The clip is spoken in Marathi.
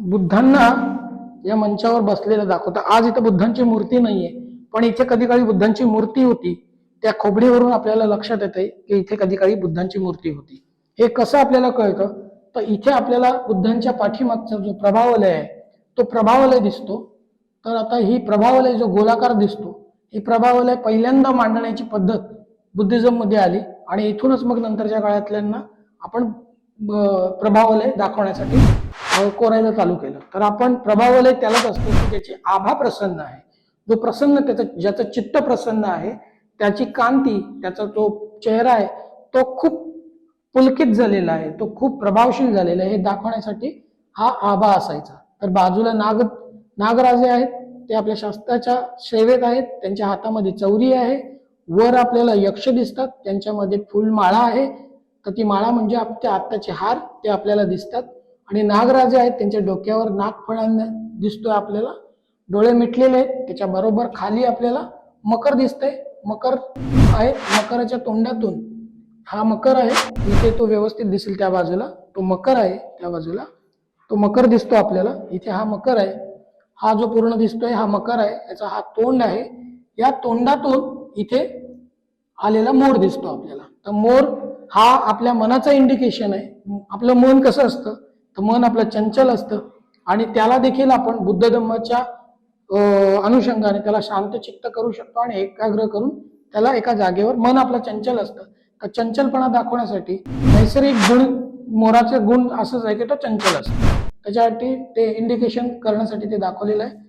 बुद्धांना या मंचावर बसलेलं दाखवतं. आज इथं बुद्धांची मूर्ती नाहीये. पण इथे कधी काळी बुद्धांची मूर्ती होती. त्या खोबडीवरून आपल्याला लक्षात येते की इथे कधी काळी बुद्धांची मूर्ती होती. हे कसं आपल्याला कळतं? तर इथे आपल्याला बुद्धांच्या पाठीमागचा जो प्रभावलय आहे तो प्रभावलय दिसतो. तर आता ही प्रभावलय जो गोलाकार दिसतो ही प्रभावलय पहिल्यांदा मांडण्याची पद्धत बुद्धिझममध्ये आली. आणि इथूनच मग नंतरच्या काळातल्यांना आपण प्रभावलय दाखवण्यासाठी अ, कोरायला चालू केलं. तर आपण प्रभावलय त्यालाच असतो की ज्याची आभा प्रसन्न आहे. जो प्रसन्न त्याचं ज्याचं चित्त प्रसन्न आहे त्याची कांती त्याचा जो चेहरा आहे तो खूप पुलकित झालेला आहे तो खूप प्रभावशील झालेला आहे हे दाखवण्यासाठी हा आभा असायचा. तर बाजूला नाग नागराजे आहेत ते आपल्या शास्त्राच्या सेवेत आहेत त्यांच्या हातामध्ये चौरी आहे वर आपल्याला यक्ष दिसतात त्यांच्यामध्ये फुलमाळा आहे. तर ती माळा म्हणजे आपल्या आत्ताचे हार ते आपल्याला दिसतात. आणि नागराजे आहेत त्यांच्या डोक्यावर नागफळांना दिसतोय आपल्याला. डोळे मिटलेले आहेत त्याच्या बरोबर खाली आपल्याला मकर दिसतंय. मकर आहे मकराच्या तोंडातून हा मकर आहे. इथे तो व्यवस्थित दिसेल त्या बाजूला. तो मकर आहे त्या बाजूला. तो मकर दिसतो आपल्याला. इथे हा मकर आहे. हा जो पूर्ण दिसतोय हा मकर आहे. याचा हा तोंड आहे. या तोंडातून इथे आलेला मोर दिसतो आपल्याला. तर मोर हा आपल्या मनाचं इंडिकेशन आहे. आपलं मन कसं असतं? तर मन आपलं चंचल असतं. आणि त्याला देखील आपण बुद्ध धम्माच्या अनुषंगाने त्याला शांत चित्त करू शकतो आणि एकाग्र करून त्याला एका जागेवर मन आपलं चंचल असतं. तर चंचलपणा दाखवण्यासाठी नैसर्गिक गुण मोराचे गुण असंच आहे की तो चंचल असतो. त्याच्यासाठी ते इंडिकेशन करण्यासाठी ते दाखवलेलं आहे.